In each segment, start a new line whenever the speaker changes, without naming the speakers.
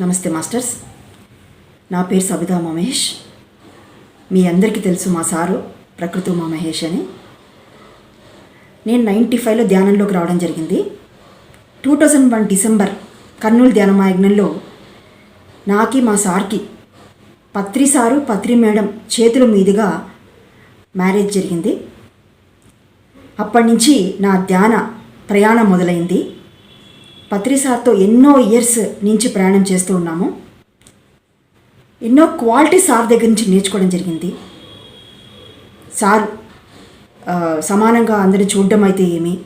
నమస్తే మాస్టర్స్. నా పేరు సబితా మహేష్ మీ అందరికీ తెలుసు మా సారు ప్రకృతి ఉమా మహేష్ అని. నేను నైంటీ ఫైవ్లో ధ్యానంలోకి రావడం జరిగింది. Two thousand one December Kurnool ధ్యానమాయజ్ఞంలో నాకి మా సార్కి పత్రి సారు పత్రి మేడం చేతుల మీదుగా మ్యారేజ్ జరిగింది. అప్పటి నుంచి నా ధ్యాన ప్రయాణం మొదలైంది. పత్రి సార్తో ఎన్నో ఇయర్స్ నుంచి ప్రయాణం చేస్తూ ఉన్నాము. ఎన్నో క్వాలిటీ సార్ దగ్గర నుంచి నేర్చుకోవడం జరిగింది. సార్ సమానంగా అందరిని చూడడం అయితే ఏమి?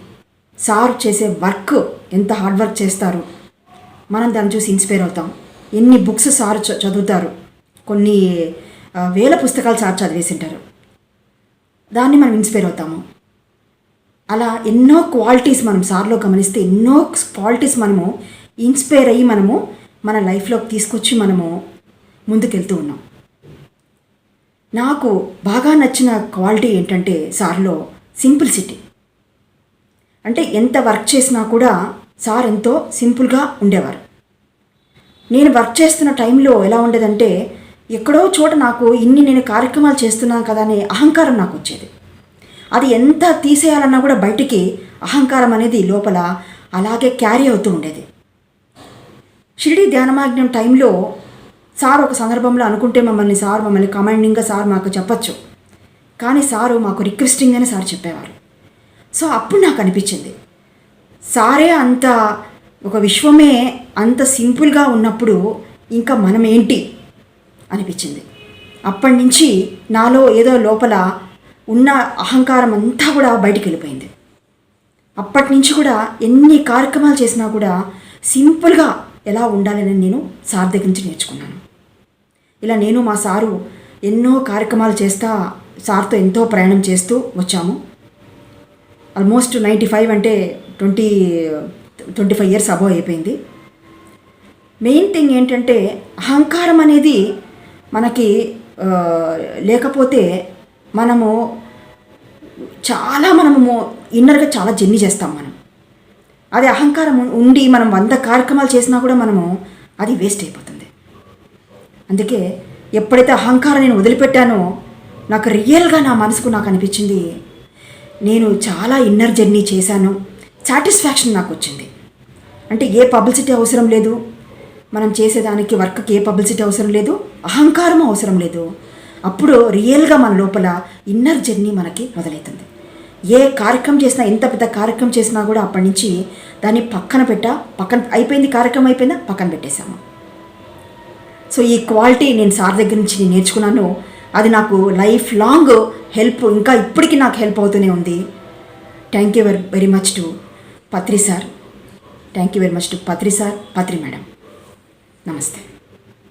సార్ చేసే వర్క్ ఎంత హార్డ్ వర్క్ చేస్తారు? మనం దాన్ని చూసి ఇన్స్పైర్ అవుతాం. ఎన్ని బుక్స్ సార్ చ- చదువుతారు? కొన్ని వేల పుస్తకాలు సార్ చదివేసింటారు. దాన్ని మనం ఇన్స్పైర్ అవుతాము. అలా ఎన్నో క్వాలిటీస్ మనం సార్లో గమనిస్తే ఎన్నో క్వాలిటీస్ మనము ఇన్స్పైర్ అయ్యి మనము మన లైఫ్లోకి తీసుకొచ్చి మనము ముందుకెళ్తూ ఉన్నాం. నాకు బాగా నచ్చిన క్వాలిటీ ఏంటంటే సార్లో సింపుల్సిటీ అంటే ఎంత వర్క్ చేసినా కూడా సార్ ఎంతో సింపుల్గా ఉండేవారు. నేను వర్క్ చేస్తున్న టైంలో ఎలా ఉండేదంటే ఎక్కడో చోట నాకు ఇన్ని నేను కార్యక్రమాలు చేస్తున్నాను కదా అనే అహంకారం నాకు వచ్చేది. అది ఎంత తీసేయాలన్నా కూడా బయటికి అహంకారం అనేది లోపల అలాగే క్యారీ అవుతూ ఉండేది. షిరిడి ధ్యానమాగ్నం టైంలో సార్ ఒక సందర్భంలో అనుకుంటే మమ్మల్ని సార్ మమ్మల్ని కమాండింగ్గా సార్ మాకు చెప్పచ్చు. కానీ సారు మాకు రిక్వెస్టింగ్ అని సార్ చెప్పేవారు. సో అప్పుడు నాకు అనిపించింది. సారే అంత ఒక విశ్వమే అంత సింపుల్గా ఉన్నప్పుడు ఇంకా మనం ఏంటి అనిపించింది. అప్పటి నుంచి నాలో ఏదో లోపల ఉన్న అహంకారం అంతా కూడా బయటికి వెళ్ళిపోయింది. అప్పటి నుంచి కూడా ఎన్ని కార్యక్రమాలు చేసినా కూడా సింపుల్గా ఎలా ఉండాలని నేను సార్ దగ్గర నుంచి నేర్చుకున్నాను. ఇలా నేను మా సారు ఎన్నో కార్యక్రమాలు చేస్తా సార్తో ఎంతో ప్రయాణం చేస్తూ వచ్చాము. ఆల్మోస్ట్ నైంటీ ఫైవ్ అంటే twenty twenty five years above అయిపోయింది. మెయిన్ థింగ్ ఏంటంటే అహంకారం అనేది మనకి లేకపోతే మనము చాలా మనము ఇన్నర్గా చాలా జర్నీ చేస్తాం మనం. అది అహంకారం ఉండి మనం వంద కార్యక్రమాలు చేసినా కూడా మనము అది వేస్ట్ అయిపోతుంది. అందుకే ఎప్పుడైతే అహంకారం నేను వదిలిపెట్టానో నాకు రియల్గా నా మనసుకు నాకు అనిపించింది నేను చాలా ఇన్నర్ జర్నీ చేశాను. సాటిస్ఫాక్షన్ నాకు వచ్చింది. అంటే ఏ పబ్లిసిటీ అవసరం లేదు. మనం చేసేదానికి వర్క్కి ఏ పబ్లిసిటీ అవసరం లేదు. అహంకారం అవసరం లేదు. అప్పుడు రియల్గా మన లోపల ఇన్నర్ జర్నీ మనకి మొదలవుతుంది ఏ కార్యక్రమం చేసినా ఎంత పెద్ద కార్యక్రమం చేసినా కూడా అప్పటి నుంచి దాన్ని పక్కన పెట్టా పక్కన అయిపోయింది కార్యక్రమం అయిపోయిందా పక్కన పెట్టేశాము. సో ఈ క్వాలిటీ నేను సార్ దగ్గర నుంచి నేను నేర్చుకున్నాను. అది నాకు లైఫ్ లాంగ్ హెల్ప్ ఇంకా ఇప్పటికీ నాకు హెల్ప్ అవుతూనే ఉంది. Thank you very very much to Patri sir thank you very much to Patri sir Patri madam నమస్తే